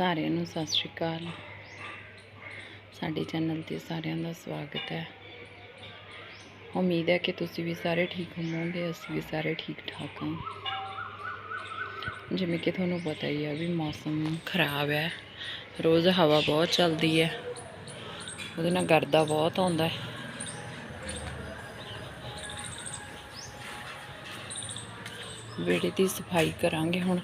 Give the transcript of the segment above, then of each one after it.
ਸਾਰਿਆਂ ਨੂੰ ਸਤਿ ਸ਼੍ਰੀ ਅਕਾਲ। ਸਾਡੇ ਚੈਨਲ ਤੇ ਸਾਰਿਆਂ ਦਾ ਸਵਾਗਤ ਹੈ। ਉਮੀਦ ਹੈ ਕਿ ਤੁਸੀਂ ਵੀ ਸਾਰੇ ਠੀਕ ਹੋਵੋਗੇ, ਅਸੀਂ ਵੀ ਸਾਰੇ ਠੀਕ ਠਾਕ ਹਾਂ। ਜਿਵੇਂ ਕਿ ਤੁਹਾਨੂੰ ਪਤਾ ਹੀ ਹੈ ਵੀ ਮੌਸਮ ਖਰਾਬ ਹੈ। ਰੋਜ਼ ਹਵਾ ਬਹੁਤ ਚੱਲਦੀ ਹੈ। ਉਹਦੇ ਨਾਲ ਗਰਦਾ ਬਹੁਤ ਆਉਂਦਾ ਹੈ। ਵਿਹੜੇ ਦੀ ਸਫ਼ਾਈ ਕਰਾਂਗੇ ਹੁਣ।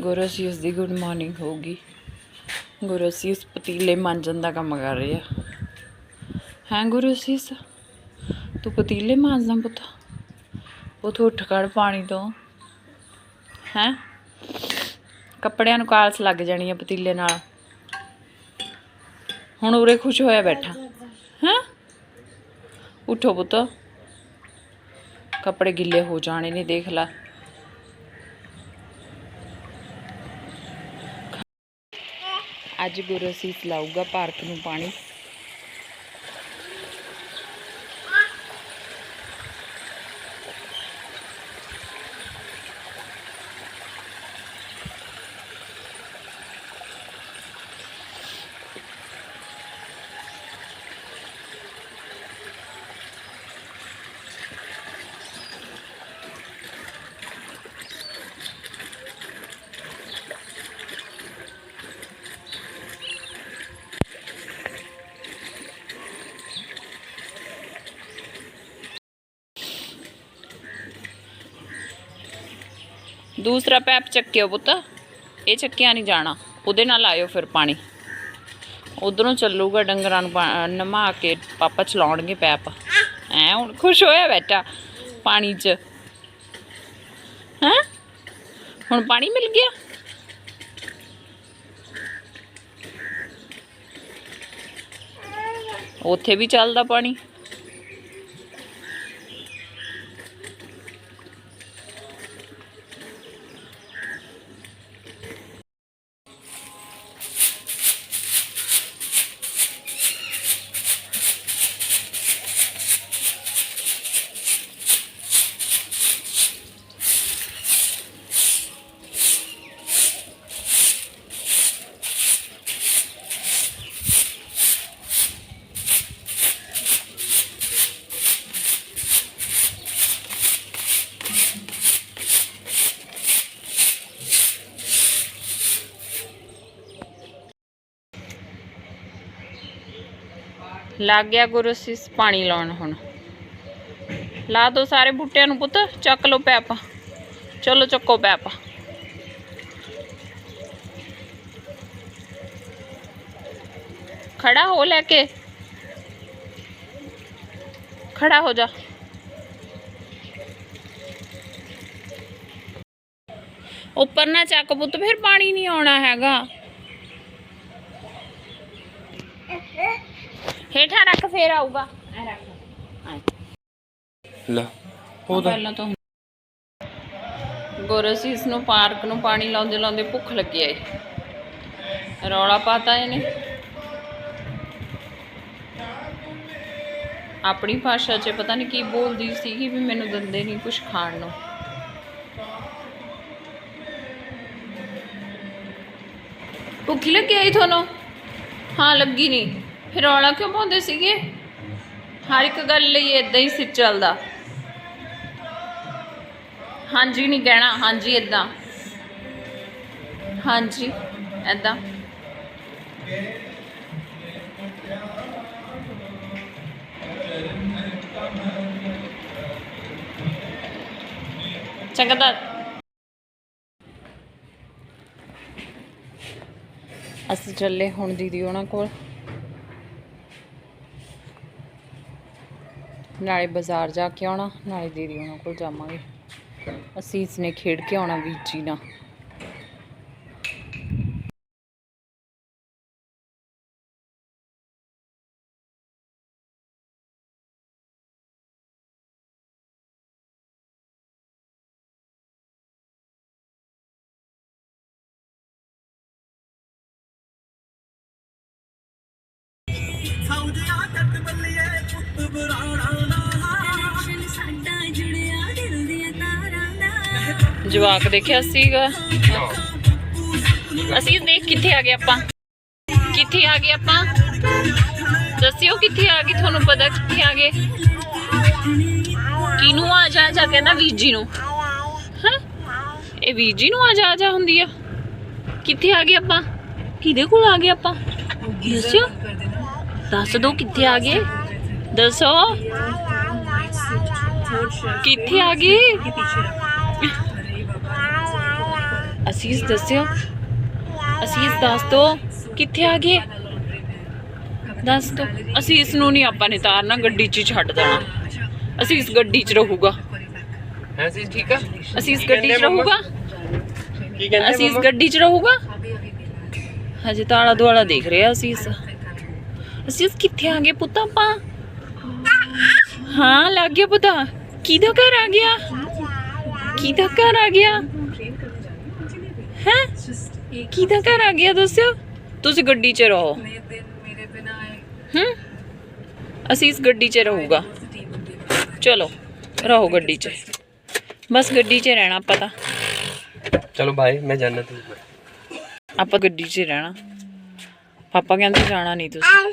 ਗੁਰਸੀਸ ਦੀ ਗੁੱਡ ਮਾਰਨਿੰਗ ਹੋਊਗੀ ਗੁਰਸੀਸ ਪਤੀਲੇ ਮਾਂਜਣ ਦਾ ਕੰਮ ਕਰ ਰਹੀ ਆ ਹਾਂ ਗੁਰਸੀਸ ਤੂੰ ਪਤੀਲੇ ਮਾਂਜਦਾ ਪੁੱਤ। ਉਹ ਤੂੰ ਉੱਠ ਖੜ ਪਾਣੀ ਤੋਂ। ਹੈ? ਕੱਪੜਿਆਂ ਨੂੰ ਕਾਲਸ ਲੱਗ ਜਾਣੀ ਆ ਪਤੀਲੇ ਨਾਲ। ਹੁਣ ਉਰੇ ਖੁਸ਼ ਹੋਇਆ ਬੈਠਾ। ਹੈ? ਉਠੋ ਪੁੱਤ। ਕੱਪੜੇ ਗਿੱਲੇ ਹੋ ਜਾਣੇ ਨੇ, ਦੇਖ ਲੈ। ਅੱਜ ਗੁਰੂ ਅਸੀਸ ਲਾਊਗਾ ਭਾਰਤ ਨੂੰ ਪਾਣੀ। ਦੂਸਰਾ ਪੈਪ ਚੱਕਿਓ ਪੁੱਤ। ਇਹ ਚੱਕਿਆ ਨਹੀਂ ਜਾਣਾ। ਉਹਦੇ ਨਾਲ ਆਇਓ ਫਿਰ ਪਾਣੀ। ਉਧਰੋਂ ਚੱਲੂਗਾ ਡੰਗਰਾਂ ਨੂੰ ਪਾ- ਨਮਾ ਕੇ ਪਾਪਾ ਚਲਾਉਣਗੇ ਪੈਪ। ਐ ਹੁਣ ਖੁਸ਼ ਹੋਇਆ ਬੈਠਾ ਪਾਣੀ 'ਚ। ਹੈ? ਹੁਣ ਪਾਣੀ ਮਿਲ ਗਿਆ? ਉੱਥੇ ਵੀ ਚੱਲਦਾ ਪਾਣੀ। ਲੱਗ ਗਿਆ ਗੁਰਸੀਸ ਪਾਣੀ ਲਾਉਣ ਹੁਣ। ਲਾ ਦੋ ਸਾਰੇ ਬੂਟਿਆਂ ਨੂੰ ਪੁੱਤ, ਚੱਕ ਲਓ ਪੈਪ। ਚਲੋ ਚੱਕੋ ਪੈਪ। ਖੜਾ ਹੋ ਲੈ ਕੇ। ਖੜਾ ਹੋ ਜਾ। ਉੱਪਰ ਨਾ ਚੱਕ ਪੁੱਤ, ਫਿਰ ਪਾਣੀ ਨਹੀਂ ਆਉਣਾ ਹੈਗਾ। ਹੇਠਾਂ ਰੱਖ ਫੇਰ ਆਊਗਾ। ਐ ਰੱਖ। ਐ ਲੈ ਉਹਦਾ ਪਹਿਲਾਂ ਤਾਂ ਗੋਰਸੀਸ ਨੂੰ ਪਾਰਕ ਨੂੰ ਪਾਣੀ ਲਾਉਂਦੇ ਲਾਉਂਦੇ ਭੁੱਖ ਲੱਗੀ ਆਈ। ਰੌਲਾ ਪਾਤਾ ਇਹਨੇ। ਆਪਣੀ ਭਾਸ਼ਾ 'ਚ ਪਤਾ ਨਹੀਂ ਕੀ ਬੋਲਦੀ ਸੀਗੀ ਵੀ ਮੈਨੂੰ ਦਿੰਦੇ ਨਹੀਂ ਕੁਝ ਖਾਣ ਨੂੰ। ਭੁੱਖ ਲੱਗੀ ਆਈ ਤੁਹਾਨੂੰ? ਹਾਂ ਲੱਗੀ ਨਹੀਂ ਫਿਰ ਰੌਲਾ ਕਿਉਂ ਪਾਉਂਦੇ ਸੀਗੇ? ਹਰ ਇੱਕ ਗੱਲ ਲਈ ਇਦਾਂ ਹੀ ਸਿਰ ਚੱਲਦਾ। ਹਾਂਜੀ, ਨਹੀਂ ਕਹਿਣਾ। ਹਾਂਜੀ ਇਦਾਂ ਹਾਂਜੀ ਇਦਾਂ ਚੰਗਾ ਦਾ ਅਸੀਂ ਚੱਲੇ ਹੁਣ ਦੀਦੀ ਉਹਨਾਂ ਕੋਲ। ਨਾਲੇ ਬਾਜ਼ਾਰ ਜਾ ਕੇ ਆਉਣਾ, ਨਾਲੇ ਦੀਦੀ ਉਹਨਾਂ ਕੋਲ ਜਾਵਾਂਗੇ। ਅਸੀਸ ਨੇ ਖੇਡ ਕੇ ਆਉਣਾ, ਵੀਰ ਨਾਲ। ਜਵਾਕ ਦੇਖਿਆ ਸੀਗਾ। ਅਸੀਂ ਦੇਖ ਕਿੱਥੇ ਆ ਗਏ ਆਪਾਂ। ਕਿੱਥੇ ਆ ਗਏ ਆਪਾਂ? ਦੱਸਿਓ ਕਿੱਥੇ ਆ ਗਏ, ਤੁਹਾਨੂੰ ਪਤਾ ਕਿੱਥੇ ਆ ਗਏ? ਕਿਨੂੰ ਆ ਜਾ ਜਾ ਕਹਿੰਦਾ ਵੀਜੀ ਨੂੰ। ਹਾਂ? ਇਹ ਵੀਜੀ ਨੂੰ ਆ ਜਾ ਜਾ ਹੁੰਦੀ ਆ। ਕਿੱਥੇ ਆ ਗਏ ਆਪਾਂ? ਕਿਹਦੇ ਕੋਲ ਆ ਗਏ ਆਪਾਂ? ਦੱਸਿਓ। ਦੱਸ ਦੋ ਕਿੱਥੇ ਆ ਗਏ? ਦੱਸੋ। ਕਿੱਥੇ ਆ ਗਏ? ਅਸੀਸ ਦੱਸਿਓ। ਅਸੀਸ ਦੱਸ ਦੋ ਕਿੱਥੇ ਆ ਗਏ? ਦੱਸ ਦੋ। ਅਸੀਸ ਨੂੰ ਨਹੀਂ ਆਪਾਂ ਨੇ ਤਾਰਨਾ ਗੱਡੀ 'ਚ ਛੱਡ ਦੇਣਾ। ਅਸੀਸ ਗੱਡੀ 'ਚ ਰਹੂਗਾ। ਹੈ ਸੀ ਠੀਕ ਆ? ਅਸੀਸ ਗੱਡੀ 'ਚ ਰਹੂਗਾ? ਕੀ ਕਹਿੰਦੇ ਅਸੀਸ? ਗੱਡੀ 'ਚ ਰਹੂਗਾ? ਹਜੇ ਤਾਂ ਆਲਾ ਦੁਆਲਾ ਦੇਖ ਰਿਹਾ ਅਸੀਸ। ਅਸੀਸ ਕਿੱਥੇ ਆ ਗਏ ਪੁੱਤ ਆਪਾਂ? ਹਾਂ ਲੱਗ ਗਿਆ ਪਤਾ। ਕਿਹਦਾ ਘਰ ਆ ਗਿਆ? ਕਿਹਦਾ ਘਰ ਆ ਗਿਆ? ਹੈ? ਕਿਹਦਾ ਘਰ ਆ ਗਿਆ ਦੱਸਿਓ? ਤੁਸੀਂ ਗੱਡੀ 'ਚ ਰਹੋ। ਹੂੰ? ਅਸੀਸ ਗੱਡੀ 'ਚ ਰਹੂਗਾ। ਚਲੋ ਰਹੋ ਗੱਡੀ 'ਚ। ਬਸ ਗੱਡੀ 'ਚ ਰਹਿਣਾ ਪਤਾ ਚਲੋ ਬਾਏ ਮੈਂ ਜਾਣਾ ਤੂੰ। ਆਪਾਂ ਗੱਡੀ 'ਚ ਰਹਿਣਾ। ਪਾਪਾ ਕਹਿੰਦੇ ਜਾਣਾ ਨਹੀਂ ਤੁਸੀਂ।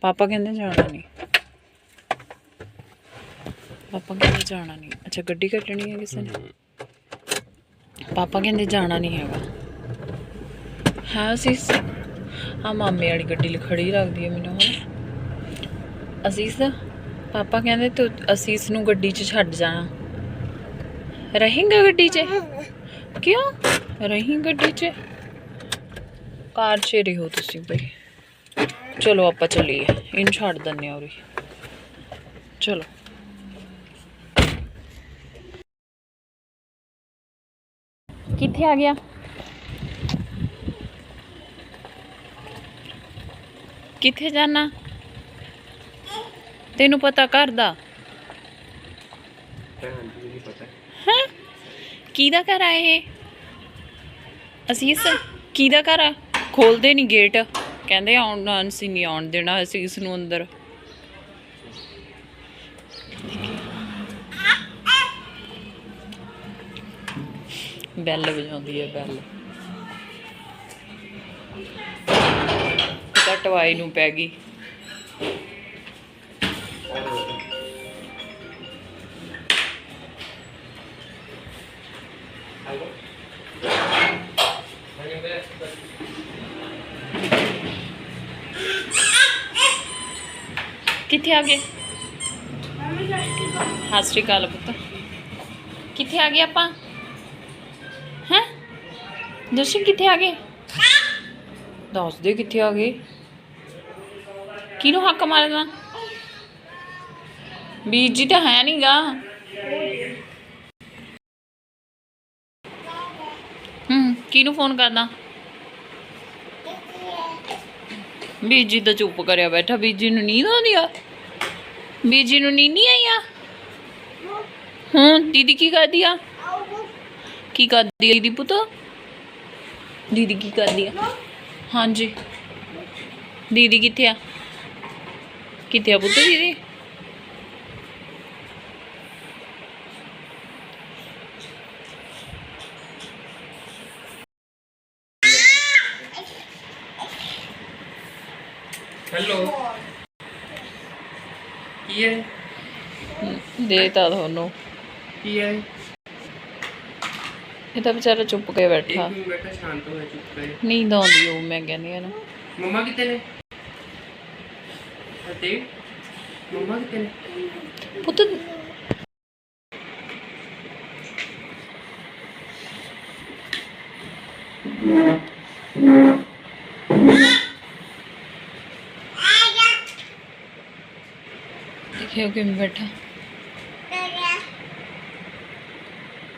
ਪਾਪਾ ਕਹਿੰਦੇ ਜਾਣਾ ਨਹੀਂ। ਪਾਪਾ ਕਹਿੰਦੇ ਜਾਣਾ ਨਹੀਂ। ਅੱਛਾ ਗੱਡੀ ਕੱਟਣੀ ਹੈ ਕਿਸੇ ਨੇ? ਪਾਪਾ ਕਹਿੰਦੇ ਜਾਣਾ ਨਹੀਂ ਹੈਗਾ। ਹਾਂ ਅਸੀਸ ਆ ਮਾਮੇ ਵਾਲੀ ਗੱਡੀ ਲ- ਖੜੀ ਰੱਖਦੀ ਹੈ ਮੈਨੂੰ। ਹੁਣ ਅਸੀਸ, ਪਾਪਾ ਕਹਿੰਦੇ ਤੂੰ ਅਸੀਸ ਨੂੰ ਗੱਡੀ 'ਚ ਛੱਡ ਜਾਣਾ। ਰਹੇਗਾ ਗੱਡੀ 'ਚ? ਕਿਉਂ? ਰਹੀ ਗੱਡੀ 'ਚ? ਕਾਰ 'ਚ ਹੀ ਰਹੋ ਤੁਸੀਂ ਬਈ। ਚਲੋ ਆਪਾਂ ਚੱਲੀਏ, ਇਹਨੂੰ ਛੱਡ ਦਿੰਨੇ ਆ ਉਰੇ। ਚਲੋ। ਕਿੱਥੇ ਆ ਗਿਆ? ਕਿੱਥੇ ਜਾਣਾ? ਤੈਨੂੰ ਪਤਾ ਘਰ ਦਾ? ਕਿਹਦਾ ਘਰ ਆ ਇਹ? ਅਸੀਸ ਕਿਹਦਾ ਘਰ ਆ? ਖੋਲਦੇ ਨਹੀਂ ਗੇਟ ਕਹਿੰਦੇ ਆਉਣ ਅਸੀਂ ਨਹੀਂ ਆਉਣ ਦੇਣਾ ਅਸੀਸ ਨੂੰ ਅੰਦਰ। ਬੈਲ ਵਜਾਉਂਦੀ ਹੈ ਬੈਲ। ਤਾਂ ਟਵਾਈ ਨੂੰ ਪੈ ਗਈ। ਕਿੱਥੇ ਆ ਗਏ? ਸਤਿ ਸ਼੍ਰੀ ਅਕਾਲ ਪੁੱਤ। ਕਿੱਥੇ ਆ ਗਏ ਆਪਾਂ? ਦਰਸ਼ਨ ਕਿੱਥੇ ਆ ਗਏ? ਦੱਸ ਦੇ ਕਿੱਥੇ ਆ ਗਏ। ਕਿਹਨੂੰ ਹੱਕ ਮਾਰਦਾ? ਵੀਰ ਜੀ ਤਾਂ ਹੈ ਨਹੀਂਗਾ ਹੂੰ ਕਿਹਨੂੰ ਫੋਨ ਕਰਨਾ ਵੀਰ ਜੀ ਤਾਂ ਚੁੱਪ ਕਰਿਆ ਬੈਠਾ ਵੀਰ ਜੀ ਨੂੰ ਨੀਂਦ ਆਉਂਦੀ ਆ? ਵੀਰ ਜੀ ਨੂੰ ਨੀਂਦ ਨਹੀਂ ਆਈ ਆ? ਹਾਂ। ਦੀਦੀ ਕੀ ਕਰਦੀ ਆ? ਕੀ ਕਰਦੀ ਆ ਦੀਦੀ ਪੁੱਤ? ਦੀਦੀ ਕੀ ਕਰਦੀ ਆ? ਹਾਂਜੀ। ਦੀਦੀ ਕਿੱਥੇ ਆ? ਕਿੱਥੇ ਆ ਪੁੱਤ ਦੀਦੀ? ਹੈਲੋ ਕੀ ਹੈ? ਦੇ ਤਾਂ ਤੁਹਾਨੂੰ। ਕੀ ਹੈ? ਇਹ ਤਾਂ ਵਿਚਾਰਾ ਚੁੱਪ ਕੇ ਬੈਠਾ। ਇੱਕ ਮਿੰਟ ਬੈਠਾ ਸ਼ਾਂਤ ਹੋ ਜਾ ਚੁੱਪ ਕਰ ਨੀਂਦ ਆਉਂਦੀ ਉਹ ਮੈਂ ਕਹਿੰਦੀ ਆ ਨਾ। ਮੰਮਾ ਕਿੱਥੇ ਨੇ? ਅਤੇ ਮੰਮਾ ਕਿੱਥੇ ਨੇ? ਪੁੱਤ। ਦੇਖਿਓ ਕਿਵੇਂ ਬੈਠਾ।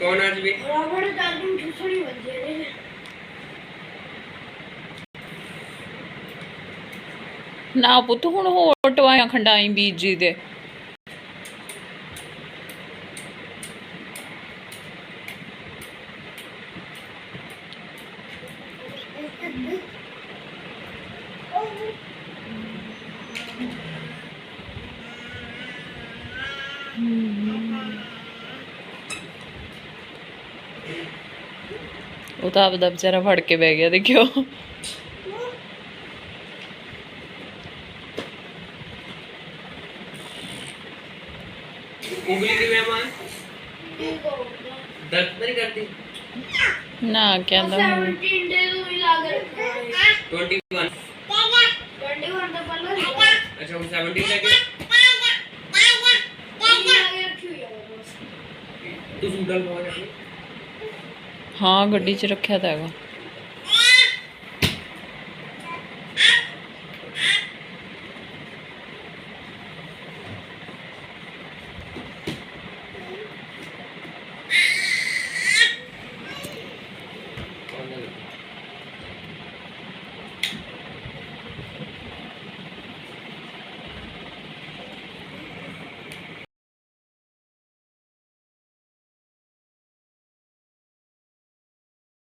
ਕੌਣ ਅੱਜ ਵੀ? ਰਾਵਣ ਦਾਦੀ ਨੂੰ। ਪੁੱਤ ਹੁਣ ਹੋਰ ਟਵਾਈਆਂ ਖੰਡਾਈ ਬੀਜ ਜੀ ਦੇ। ਉਹ ਤਾਂ ਆਪਦਾ ਵਿਚਾਰਾ ਫੜ ਕੇ ਬਹਿ ਗਿਆ ਦੇਖਿਓ ਉਂਗਲੀ ਕਿਵੇਂ ਮਾਂ ਠੀਕ ਹਾਂ ਗੱਡੀ 'ਚ ਰੱਖਿਆ ਤਾਂ ਹੈਗਾ ਕਹਿੰਦਾ ਹੁਣ 17 ਡੇ ਤੋਂ ਹੀ ਲੱਗ ਰੱਖਿਆ ਹੈ 21 21 ਤਾਂ ਪਹਿਲਾਂ ਹੀ ਅੱਛਾ ਹੁਣ 17 ਲੈ ਕੇ ਲੱਗ ਰੱਖੀ ਹੋਈ ਹੈ ਬਸ ਤੂੰ ਸੂਡਲ ਪਵਾ ਜਾ ਹਾਂ ਗੱਡੀ 'ਚ ਰੱਖਿਆ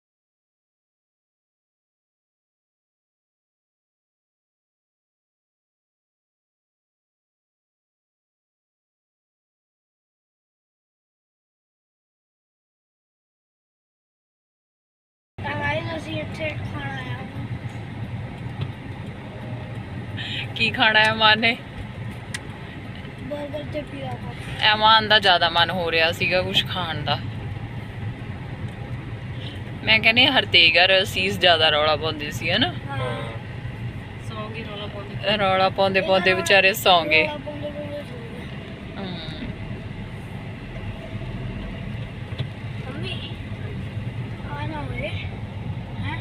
ਤਾਂ ਹੈਗਾ ਤਾਂ ਗਾਇਸ ਅਸੀਂ ਇੱਥੇ ਖਾਣਾ ਆਇਆ ਕੀ ਖਾਣਾ ਹੈ ਮਾਂ ਨੇ? ਬਰਗਰ ਤੇ ਪੀਜ਼ਾ ਖਾ ਐਮਾਨ ਦਾ ਜ਼ਿਆਦਾ ਮਨ ਹੋ ਰਿਹਾ ਸੀਗਾ ਕੁਝ ਖਾਣ ਦਾ। ਮੈਂ ਕਹਿੰਦੀ ਹਰਤੇਗਰ ਸੀਸ ਜ਼ਿਆਦਾ ਰੌਲਾ ਪਾਉਂਦੇ ਸੀ ਹਨਾ? ਹਾਂ। ਸੌਂਗੀ ਰੋਲਾ ਪਾਉਂਦੀ। ਰੌਲਾ ਪਾਉਂਦੇ ਪਾਉਂਦੇ ਵਿਚਾਰੇ ਸੌਂ ਗਏ ਰੌਲਾ ਪਾਉਂਦੇ ਪਾਉਂਦੇ ਸੌਂ ਗਏ। ਹਮ, ਮੰਮੀ ਆ ਨਾ ਹੋਏ ਹੈ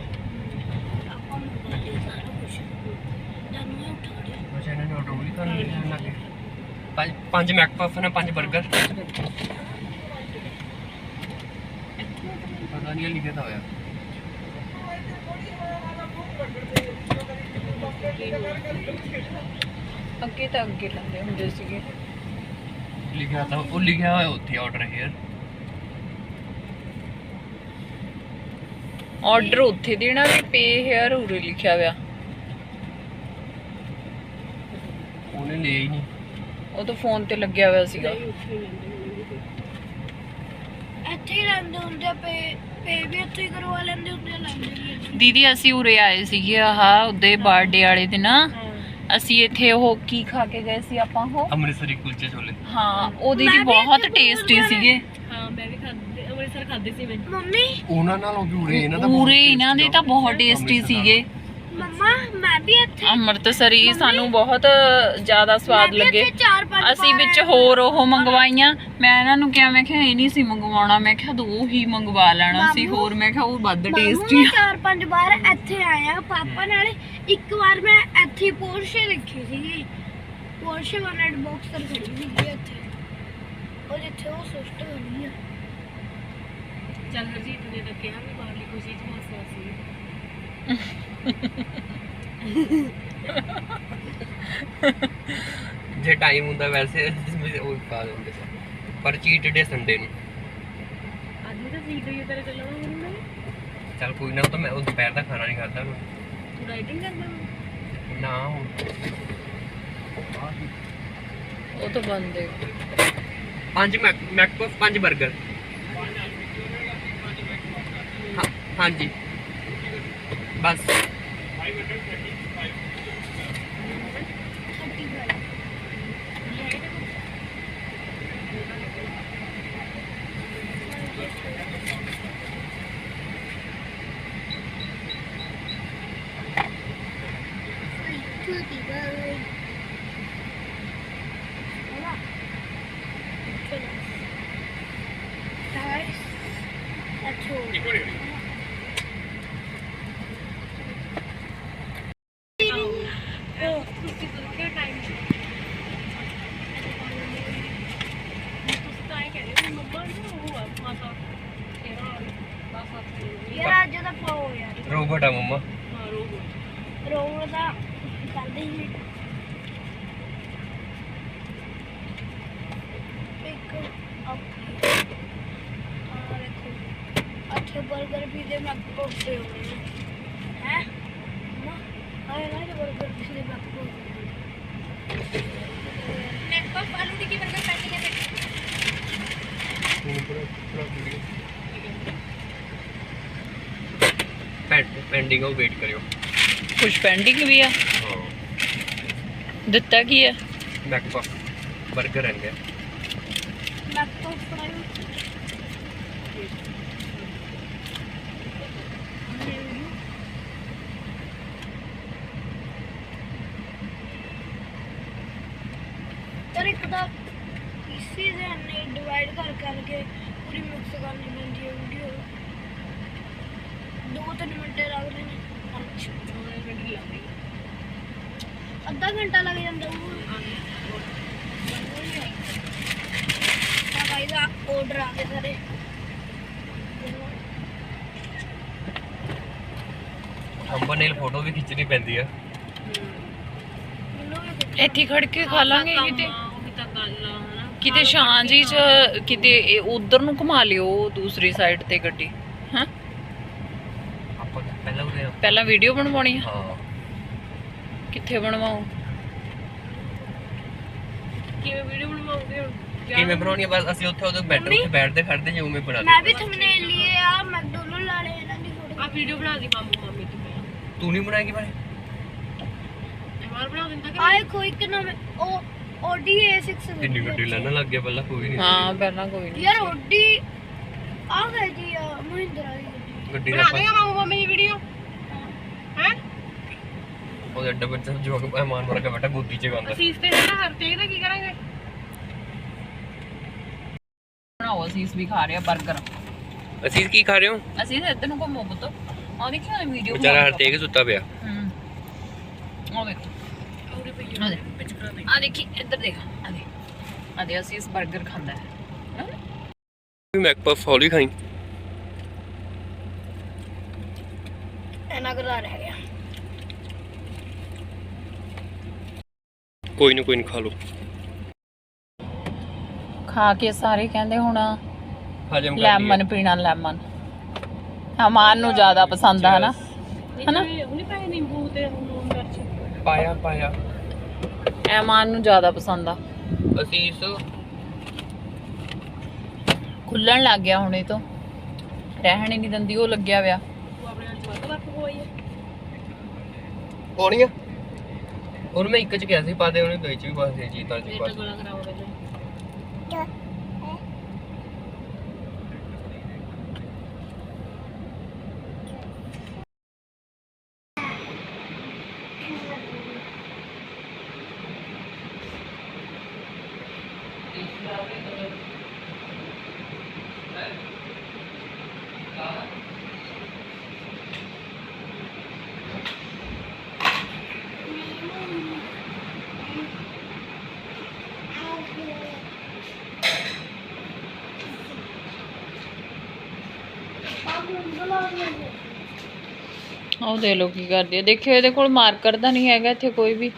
ਆਪਾਂ ਨੂੰ ਬੋਲੀ ਸਾਰਾ ਕੁਝ ਜਾਨੂੰ ਇਹ ਉਠਾ ਦੇ ਅੱਛਾ ਇਹਨਾਂ ਨੇ ਆਰਡਰ ਵੀ ਕਰ ਲਿਆ ਲੱਗੇ ਪੰਜ ਪੰਜ ਮੈਕਪਫ ਨੇ ਪੰਜ 버ਗਰ ਪਤਾ ਨਹੀਂ ਲਿਖਿਆ ਤਾਂ ਹੋਇਆ। ਅੱਗੇ ਤਾਂ ਅੱਗੇ ਲਾਉਂਦੇ ਹੁੰਦੇ ਸੀਗੇ। ਲਿਖਿਆ ਤਾਂ ਉਹ ਲਿਖਿਆ ਹੋਇਆ ਉੱਥੇ ਆਰਡਰ ਹੇਅਰ ਆਰਡਰ ਉੱਥੇ ਦੇਣਾ ਵੀ ਪੇ ਹੇਅਰ ਉਰੇ ਲਿਖਿਆ ਹੋਇਆ। ਉਹਨੇ ਲਿਆ ਹੀ ਨਹੀਂ ਉਹ ਤਾਂ ਫੋਨ ਤੇ ਲੱਗਿਆ ਹੋਇਆ ਸੀਗਾ। ਇੱਥੇ ਹੀ ਰਹਿੰਦੇ ਹੁੰਦੇ ਪੇ ਪੇ ਵੀ ਇੱਥੇ ਹੀ ਕਰਵਾ ਲੈਂਦੇ ਹੁੰਦੇ ਲੈਂਦੇ। ਦੀਦੀ ਅਸੀਂ ਉਰੇ ਆਏ ਸੀਗੇ ਆਹ ਉਹਦੇ ਬਰਥਡੇ ਵਾਲੇ ਦਿਨ। ਅਸੀਂ ਇੱਥੇ ਉਹ ਕੀ ਖਾ ਕੇ ਗਏ ਸੀ ਆਪਾਂ ਉਹ? ਅੰਮ੍ਰਿਤਸਰੀ ਕੁਲਚੇ ਛੋਲੇ। ਹਾਂ ਉਹ ਦੀਦੀ ਮੈਂ ਵੀ ਬਹੁਤ ਇੱਥੇ ਟੇਸਟੀ ਬਹੁਤ ਸੀਗੇ। ਮੰਮੀ? ਉਹਨਾਂ ਨਾਲ ਉਹ ਵੀ ਉਰੇ ਇਹਨਾਂ ਦਾ ਪੂਰੇ ਇਹਨਾਂ ਦੇ ਤਾਂ ਬਹੁਤ ਟੇਸਟੀ ਸੀਗੇ। ਮੰਮਾ ਮੈਂ ਵੀ ਇੱਥੇ ਅੰਮ੍ਰਿਤਸਰੀ ਸਾਨੂੰ ਬਹੁਤ ਜ਼ਿਆਦਾ ਸਵਾਦ ਮੈਂ ਵੀ ਲੱਗੇ। ਇੱਥੇ ਚਾਰ ਪੰਜ ਅਸੀਂ ਵਾਰ ਵਿੱਚ ਹੋਰ ਉਹ ਮੰਗਵਾਈਆਂ। ਮੈਂ ਇਹਨਾਂ ਨੂੰ ਕਿਹਾ ਮੈਂ ਕਿਹਾ ਇਹ ਨਹੀਂ ਸੀ ਮੰਗਵਾਉਣਾ। ਮੈਂ ਕਿਹਾ ਦੋ ਹੀ ਮੰਗਵਾ ਲੈਣਾ ਸੀ ਮਾਮੂ- ਹੋਰ ਮੈਂ ਕਿਹਾ ਉਹ ਵੱਧ ਟੇਸਟੀ ਮੈਂ ਚਾਰ ਪੰਜ ਵਾਰ ਇੱਥੇ ਆਇਆ। ਪਾਪਾ ਨਾਲ ਇੱਕ ਵਾਰ ਮੈਂ ਇੱਥੇ ਪੋਰਸ਼ੇ ਦੇਖੀ ਸੀ ਪੋਰਸ਼ੇ ਵਨਟ ਬਾਕਸ ਤੇ ਖੜੀ ਸੀ ਇੱਥੇ। ਉਹ ਜਿੱਥੇ ਉਹ ਸੁਸਟ ਹੋਣੀ ਆ। ਚੱਲ ਹਰਜੀਤ ਨੇ ਤਾਂ ਕਿਹਾ ਵੀ ਬਾਹਰਲੀ ਖੁਸ਼ੀ ਚ ਹਾਸਾ ਸੀ ਜੇ ਟਾਈਮ ਹੁੰਦਾ ਵੈਸੇ ਉਹ ਪਾ ਦਿੰਦੇ ਪਰ ਚੀਟ ਡੇ ਸੰਡੇ ਨੂੰ। ਅੱਜ ਵੀ ਤਾਂ ਸੀਟ ਹੋਈ ਤੇਰੇ ਚੱਲਣਾ ਮੈਨੂੰ ਮੈਂ ਚੱਲ ਕੋਈ ਨਾ ਉਹ ਤਾਂ ਮੈਂ ਉਹ ਦੁਪਹਿਰ ਦਾ ਖਾਣਾ ਨਹੀਂ ਖਾਦਾ ਮੈਂ। ਤੂੰ ਰਾਈਟਿੰਗ ਕਰਦਾ? ਨਾ ਹੁਣ। ਉਹ ਤਾਂ ਬੰਦੇ ਪੰਜ ਮੈਕ ਮੈਕਪਫ ਪੰਜ 버ਗਰ ਹਾਂ ਹਾਂਜੀ। ਬਸ। Thank you. ਦਾ ਪਾਓ ਯਾਰ ਰੋਬੋਟ ਆ ਮੰਮਾ। ਹਾਂ ਰੋਬੋ ਰੋਲ ਦਾ ਕਰਦੇ ਹੀ ਇੱਕ ਆ ਦੇਖੋ ਅੱਛੇ 버ਗਰ ਵੀ ਦੇ ਮੈਂ ਕੋਸੇ ਹੋਏ ਨੇ ਹੈ? ਨਾ ਆਏ ਨਾ 버ਗਰ ਵੀ ਦੇ ਮੈਂ ਪੈਂਡਿੰਗ ਉਹ ਵੇਟ ਕਰਿਓ ਕੁਝ ਪੈਂਡਿੰਗ ਵੀ ਆ ਹਾਂ ਦਿੱਤਾ ਕੀ ਹੈ ਮੈਕਪਾ 버ਗਰ ਆਂਗੇ ਮੈਂ ਕੋ ਫੜਾਈ ਤਰ ਇੱਕ ਤਾਂ ਇਸੇ ਦੇ ਨੇ ਡਿਵਾਈਡ ਕਰ ਕਰਕੇ ਪੂਰੀ ਮਿਕਸ ਕਰਨੀ ਪੈਂਦੀ ਹੈ ਵੀਡੀਓ ਦੋ ਤਿੰਨ ਮਿੰਟ ਲੱਗਦੇ ਨੇ। ਅੱਛਾ ਉਹਨੇ ਗੱਡੀ ਲਾ ਲਈ ਅੱਧਾ ਘੰਟਾ ਲੱਗ ਜਾਂਦਾ ਉਹ। ਤਾਂ ਗਾਇਸ ਆ ਆਰਡਰ ਆ ਗਏ ਸਾਰੇ। ਥੰਬਨੇਲ ਫੋਟੋ ਵੀ ਖਿੱਚਣੀ ਪੈਂਦੀ ਆ। ਇੱਥੇ ਖੜ ਕੇ ਖਾ ਲਾਂਗੇ ਕਿਤੇ? ਕਿਤੇ ਸ਼ਾਂ ਜੀ ਚ ਕਿਤੇ ਉਧਰ ਨੂੰ ਘੁਮਾ ਲਿਓ ਦੂਸਰੀ ਸਾਈਡ ਤੇ ਗੱਡੀ ਹਾਂ ਆਪਾਂ ਪਹਿਲਾਂ ਆ। ਵੀਡੀਓ ਬਣਵਾਉਣੀ ਆ? ਹਾਂ। ਕਿੱਥੇ ਬਣਵਾਓ ਕਿਵੇਂ ਵੀਡੀਓ ਬਣਵਾਉਂਗੇ ਹੁਣ ਕਿਆ ਕਿਵੇਂ ਬਣਾਉਣੀ ਆ? ਬਸ ਅਸੀਂ ਉੱਥੇ ਉਦੋਂ ਬੈਠ ਉੱਥੇ ਬੈਠਦੇ ਖੜਦੇ ਜਿਵੇਂ ਉਵੇਂ ਬਣਾ ਮੈਂ ਵੀ ਥੰਬਨੇਲ ਲਈ ਆ ਮੈਕਡੋਨਲਡ ਵਾਲੇ ਇਹਨਾਂ ਦੀ ਆ ਫੋਟੋ ਵੀਡੀਓ ਬਣਾ ਦੀ ਮਾਮੂ ਮਾਮੀ ਤੂੰ ਪਹਿਲਾਂ ਤੂੰ ਨਹੀਂ ਬਣਾਏਗੀ ਬਾਰੇ ਮਾਰ ਬਣਾ ਦਿੰਦਾ ਕਿ ਆਏ ਕੋਈ ਇੱਕ ਨਵੇਂ ਉਹ Audi A6 ਕਿੰਨੀ ਗੱਡੀ ਲੈਣ ਲੱਗ ਗਿਆ ਪਹਿਲਾਂ ਕੋਈ ਨਹੀਂ ਹਾਂ ਪਹਿਲਾਂ ਕੋਈ ਨਹੀਂ ਯਾਰ Audi ਆ ਗਈ ਜੀ ਆ ਮਹਿੰਦਰਾ ਦੀ ਗੱਡੀ। ਦਾ ਬਣਾ ਦੇਗਾ ਮਾਮੂ ਮਾਮੀ ਦੀ ਵੀਡੀਓ? ਉਹਦੇ ਅੱਡੇ ਵਿੱਚ ਜੋਗ ਮਹਿਮਾਨ ਵਰਗਾ ਬੈਠਾ ਗੋਦੀ 'ਚ ਗਾਉਂਦਾ ਅਸੀਂ ਇਸ ਤੇ ਜਿਹੜਾ ਹਰ ਤੇ ਇਹਦਾ ਕੀ ਕਰਾਂਗੇ? ਬਣਾਓ ਅਸੀਂ ਇਸ ਵੀ ਖਾ ਰਹੇ ਆ 버ਗਰ ਅਸੀਂ ਕੀ ਖਾ ਰਹੇ ਹੋ? ਅਸੀਂ ਤਾਂ ਇੱਧਰ ਨੂੰ ਘੁੰਮੋ ਪੁੱਤ। ਆ ਦੇਖੀ ਉਹਨੇ ਵੀਡੀਓ ਵਿਚਾਰਾ ਹਰਤੇਗ ਸੁੱਤਾ ਪਿਆ। ਹੂੰ। ਆ ਦੇਖ ਉਹਦੇ ਪਈ ਆ ਦੇ ਦੇ ਆ ਦੇਖੀ ਇੱਧਰ ਦੇਖ। ਆ ਦੇ ਆ ਦੇ ਅਸੀਂ ਇਸ 버ਗਰ ਖਾਂਦਾ ਹੈ। ਹੈਂ? ਵੀ ਮੈਕਪਫ ਹੌਲੀ ਖਾਈ। ਇਹਨਾਂ ਕਰਾ ਰਹਿ ਗਿਆ ਕੋਈ ਨਾ ਕੋਈ ਨਾ ਖਾ ਲਓ। ਖਾ ਕੇ ਸਾਰੇ ਕਹਿੰਦੇ ਹੁਣ ਹਜਮ ਕਰ ਲੈਮਨ ਪੀਣਾ ਲੈਮਨ। ਹਮਾਨ ਨੂੰ ਜ਼ਿਆਦਾ ਪਸੰਦ ਆ ਹਨਾ? ਹਨਾ? ਉਹਨੇ ਪੈਸੇ ਨਿੰਬੂ ਤੇ ਨੂਨ ਮਿਰਚ ਲਈਏ। ਪਾਇਆ ਪਾਇਆ। ਐਮਾਨ ਨੂੰ ਜ਼ਿਆਦਾ ਪਸੰਦ ਆ। ਅਸੀਂ ਇਸ ਖੁੱਲਣ ਲੱਗ ਗਿਆ ਹੁਣ ਇਹ ਤੋਂ। ਰਹਿਣ ਹੀ ਨਹੀਂ ਦਿੰਦੀ ਉਹ ਲੱਗਿਆ ਵਿਆ ਤੂੰ ਆਪਣੇ ਨਾਲ ਜਵਾਕ ਲੱਗ ਹੋਈ ਹੈ ਪਾਉਣੀ ਆ? ਉਹਨੂੰ ਮੈਂ ਇੱਕ ਚ ਕਿਹਾ ਸੀ ਪਾ ਦੇ ਉਹਨੇ ਦੋ ਚ ਵੀ ਪਾ ਦੇ ਜੀਤਾਂ ਚ ਵੀ ਪਾ ਦੇ ਗਲਾ ਖਰਾਬ ਹੋ ਗਿਆ ਉਹ ਦੇ ਲੋ ਕੀ ਕਰਦੀ ਹੈ ਦੇਖਿਓ ਇਹਦੇ ਕੋਲ ਮਾਰਕਰ ਤਾਂ ਨਹੀਂ ਹੈਗਾ ਇੱਥੇ ਕੋਈ ਵੀ।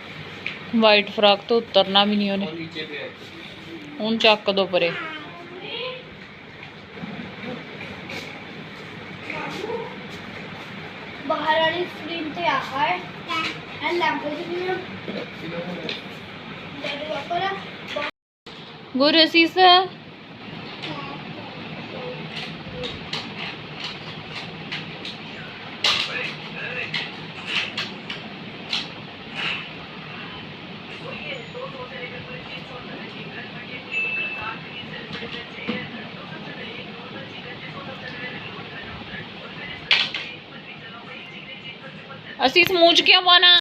ਵਾਈਟ ਫਰਾਕ ਤੋਂ ਉਤਰਨਾ ਵੀ ਨਹੀਂ ਉਹਨੇ। ਹੁਣ ਚੱਕ ਦੋ ਪਰੇ। ਬਾਹਰ ਵਾਲੀ ਸਕਰੀਨ ਤੇ ਆ ਹੈ ਇਹ ਲੈਂਬੋਰਗਿਨੀ ਦੇ ਵਾਪਰ ਗੁਰਸੀਸ ਅਸੀਂ ਸਮੂਹ ਚ ਕਿਉਂ ਪਾਣਾ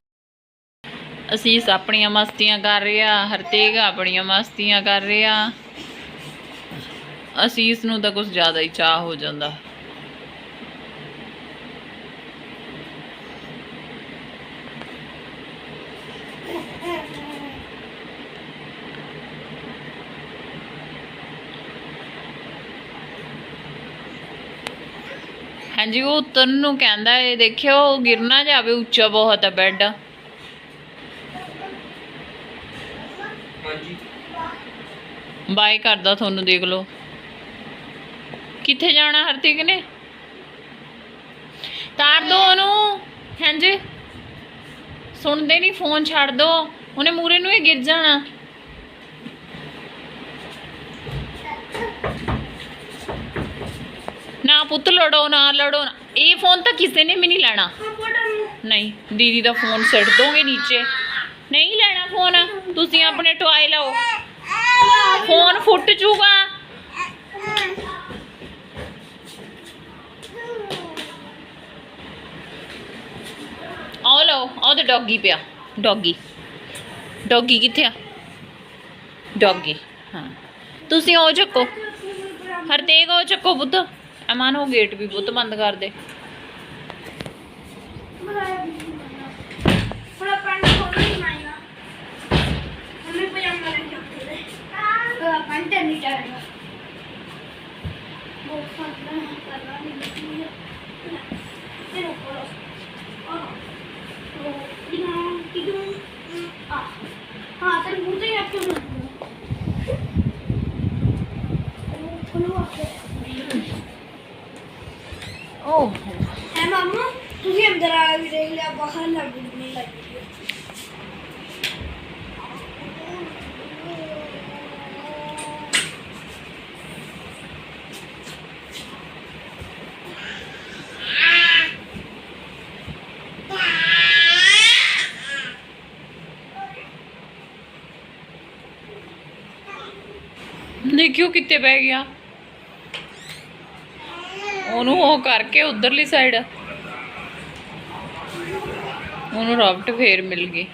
ਅਸੀਸ ਆਪਣੀਆਂ ਮਸਤੀਆਂ ਕਰ ਰਿਹਾ ਹਰਤੇਗ ਆਪਣੀਆਂ ਮਸਤੀਆਂ ਕਰ ਰਿਹਾ ਅਸੀਸ ਨੂੰ ਤਾਂ ਕੁਝ ਜ਼ਿਆਦਾ ਹੀ ਚਾਹ ਹੋ ਜਾਂਦਾ। ਹਾਂਜੀ ਉਹ ਉਤਰਨ ਨੂੰ ਕਹਿੰਦਾ ਇਹ ਦੇਖਿਓ ਉਹ ਗਿਰ ਨਾ ਜਾਵੇ ਉੱਚਾ ਬਹੁਤ ਹੈ ਬੈੱਡ। ਹਾਂਜੀ। ਬਾਏ ਕਰਦਾ ਤੁਹਾਨੂੰ ਦੇਖ ਲਓ। ਕਿੱਥੇ ਜਾਣਾ ਹਰਤੀਕ ਨੇ? ਤਾਰ ਦੋ ਉਹਨੂੰ ਹਾਂਜੀ। ਸੁਣਦੇ ਨਹੀਂ ਫੋਨ ਛੱਡ ਦੋ। ਉਹਨੇ ਮੂਰੇ ਨੂੰ ਹੀ ਗਿਰ ਜਾਣਾ। ਨਾ ਪੁੱਤ ਲੜੋ ਨਾ ਲੜੋ ਨਾ। ਇਹ ਫੋਨ ਤਾਂ ਕਿਸੇ ਨੇ ਵੀ ਨਹੀਂ ਲੈਣਾ। ਨਹੀਂ, ਦੀਦੀ ਦਾ ਫੋਨ ਸਿੱਟ ਦੋਗੇ ਨੀਚੇ। ਨਹੀਂ ਲੈਣਾ ਫੋਨ ਤੁਸੀਂ ਆਪਣੇ ਟੁਆਏ ਲਓ। ਫੋਨ ਫੁੱਟ ਜੂਗਾ। ਆਓ ਲਓ ਆਹ ਤੇ ਡੌਗੀ ਪਿਆ। ਡੌਗੀ ਡੌਗੀ ਕਿੱਥੇ ਆ? ਡੌਗੀ ਹਾਂ। ਤੁਸੀਂ ਉਹ ਚੱਕੋ। ਹਰਤੇਗ ਉਹ ਚੱਕੋ ਬੁੱਧ ਅਮਨ ਉਹ ਗੇਟ ਵੀ ਬੁੱਧ ਬੰਦ ਕਰ ਦੇ। ਹੁਣ ਓਹ है मामा तुझे अंदर आ भी देख लिया बाहर लग नहीं लगी ਦੇਖਿਓ ਕਿੱਥੇ ਪੈ ਗਿਆ ਉਹਨੂੰ ਉਹ ਕਰਕੇ ਉਧਰਲੀ ਸਾਈਡ ਉਹਨੂੰ ਰਾਬਟ ਫੇਰ ਮਿਲ ਗਈ।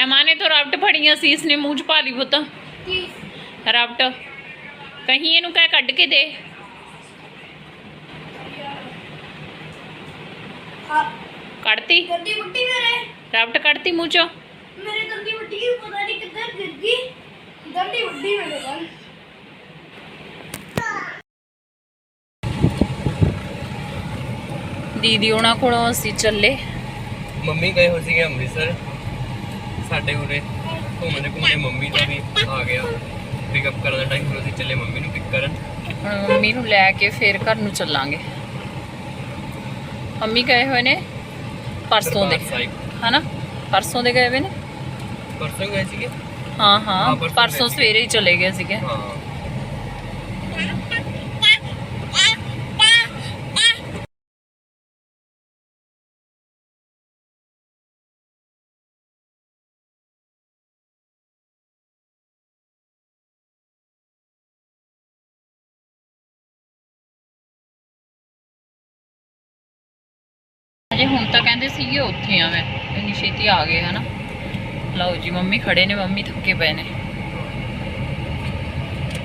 ਐਮਾਨੇ ਤੋਂ ਰਾਬਟ ਫੜੀਆਂ ਸੀ ਇਸਨੇ ਮੂੰਹ ਚ ਪਾ ਲਈ ਪੁੱਤ। ਰਾਬਟ ਕਹੀਂ ਇਹਨੂੰ ਕਹਿ ਕੱਢ ਕੇ ਦੇ। ਕੱਢਤੀ गंदी बुट्टी मेरे ਰਾਬਟ ਕੱਢਤੀ ਮੂੰਹ ਚੋਂ मेरे गंदी बुट्टी की पता नहीं किधर गिर गई गंदी बुट्टी मेरे कल ਦੀਦੀ ਉਹਨਾਂ ਕੋਲੋਂ ਅਸੀਂ ਚੱਲੇ ਮੰਮੀ ਗਏ ਹੋ ਸੀਗੇ ਅੰਮ੍ਰਿਤਸਰ ਸਾਡੇ ਉਰੇ ਘੁੰਮਦੇ ਘੁੰਮਦੇ ਮੰਮੀ ਦਾ ਵੀ ਆ ਗਿਆ ਪਿਕਅਪ ਕਰਨ ਦਾ ਟਾਈਮ ਫਿਰ ਅਸੀਂ ਚੱਲੇ ਮੰਮੀ ਨੂੰ ਪਿਕ ਕਰਨ ਹੁਣ ਮੰਮੀ ਨੂੰ ਲੈ ਕੇ ਫੇਰ ਘਰ ਨੂੰ ਚੱਲਾਂਗੇ ਮੰਮੀ ਗਏ ਹੋਏ ਨੇ ਪਰਸੋਂ ਦੇ। ਹਨਾ? ਪਰਸੋਂ ਦੇ ਗਏ ਹੋਏ ਨੇ? ਪਰਸੋਂ ਗਏ ਸੀਗੇ? ਹਾਂ ਹਾਂ, ਪਰਸੋਂ ਸਵੇਰੇ ਹੀ ਚਲੇ ਗਏ ਸੀਗੇ। ਹਾਂ। ਅਜੇ ਹੁਣ ਤਾਂ ਕਹਿੰਦੇ ਸੀਗੇ ਉੱਥੇ ਆ ਮੈਂ ਇੰਨੀ ਛੇਤੀ ਆ ਗਏ ਹਨਾ। ਲਓ ਜੀ ਮੰਮੀ ਖੜੇ ਨੇ ਮੰਮੀ ਥੱਕੇ ਪਏ ਨੇ।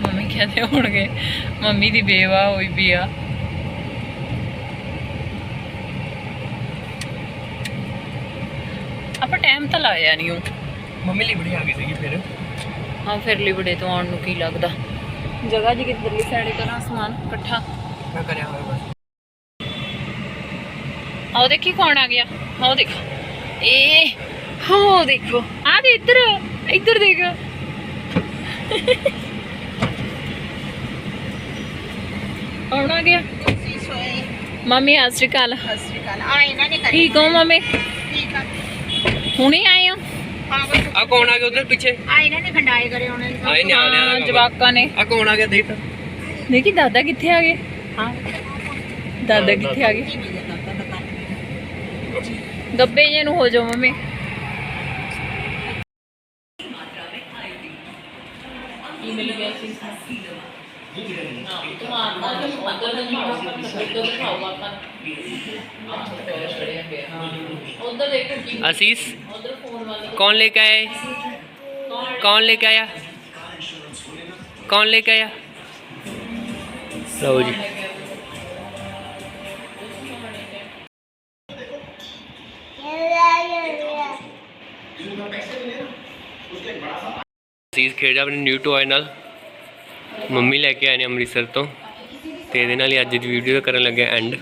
ਮੰਮੀ ਕਹਿੰਦੇ ਹੋਣਗੇ ਮੰਮੀ ਦੀ ਬੇਵਾ ਹੋਈ ਵੀ ਆ। ਆਪਾਂ ਟਾਈਮ ਤਾਂ ਲਾਇਆ ਨਹੀਂ ਉਹ ਮੰਮੀ ਲਈ ਬੜੀ ਆ ਗਈ ਸੀਗੀ ਫਿਰ। ਹਾਂ ਫਿਰ ਲਿਬੜੇ ਤੋਂ ਆਉਣ ਨੂੰ ਕੀ ਲੱਗਦਾ। ਜਗ੍ਹਾ ਜੀ ਕਿੱਧਰਲੀ ਸਾਈਡ ਕਰਾਂ ਸਮਾਨ ਇਕੱਠਾ। ਮੈਂ ਕਰਿਆ ਹੋਇਆ ਬਸ। ਆਓ ਦੇਖੀ ਕੌਣ ਆ ਗਿਆ ਆਓ ਦੇਖ ਏ ਹੋ ਦੇਖੋ ਆ ਦੇ ਇੱਧਰ ਇੱਧਰ ਦੇਖ ਕੌਣ ਆ ਗਿਆ ਮੰਮੀ ਸਤਿ ਸ਼੍ਰੀ ਅਕਾਲ ਠੀਕ ਹੋ ਮੰਮੀ ਹੁਣੇ ਆਏ ਹੋ ਆ ਕੌਣ ਆ ਗਿਆ ਉਧਰ ਪਿੱਛੇ ਆਏ ਨੇ ਖੰਡਾਏ ਕਰੇ ਉਹਨੇ ਆਏ ਨਿਆਣੇ ਹਾਂ, ਆ ਜਵਾਕਾਂ ਨੇ ਆ ਕੌਣ ਆ ਗਿਆ ਦੇਖ ਤਾਂ ਦੇਖੀ ਦਾਦਾ ਕਿੱਥੇ ਆ ਗਏ ਹਾਂ ਦਾਦਾ ਕਿੱਥੇ ਆ ਗਏ ਗੱਬੇ ਜੇ ਨੂੰ ਹੋ ਜਾਓ ਮੰਮੀ ਮਿਲ ਗਿਆ ਸੀ ਤੁਹਾਡਾ ਉਧਰ ਦੇ ਉਧਰ ਦਿਖਾਓ ਆਪਾਂ ਉਧਰ ਦੇਖੋ ਕੀ आशीष ਉਧਰ ਫੋਨ ਵਾਲਾ कौन लेके आए कौन लेके आया कौन लेके आया लो जी ਅਸੀਂ ਖੇਡ ਆਪਣੇ ਨਿਊ ਟੋਏ ਨਾਲ। ਮੰਮੀ ਲੈ ਕੇ ਆਏ ਨੇ ਅੰਮ੍ਰਿਤਸਰ ਤੋਂ। ਤੇ ਇਹਦੇ ਨਾਲ ਹੀ ਅੱਜ ਦੀ ਵੀਡੀਓ ਕਰਨ ਲੱਗੇ ਐਂਡ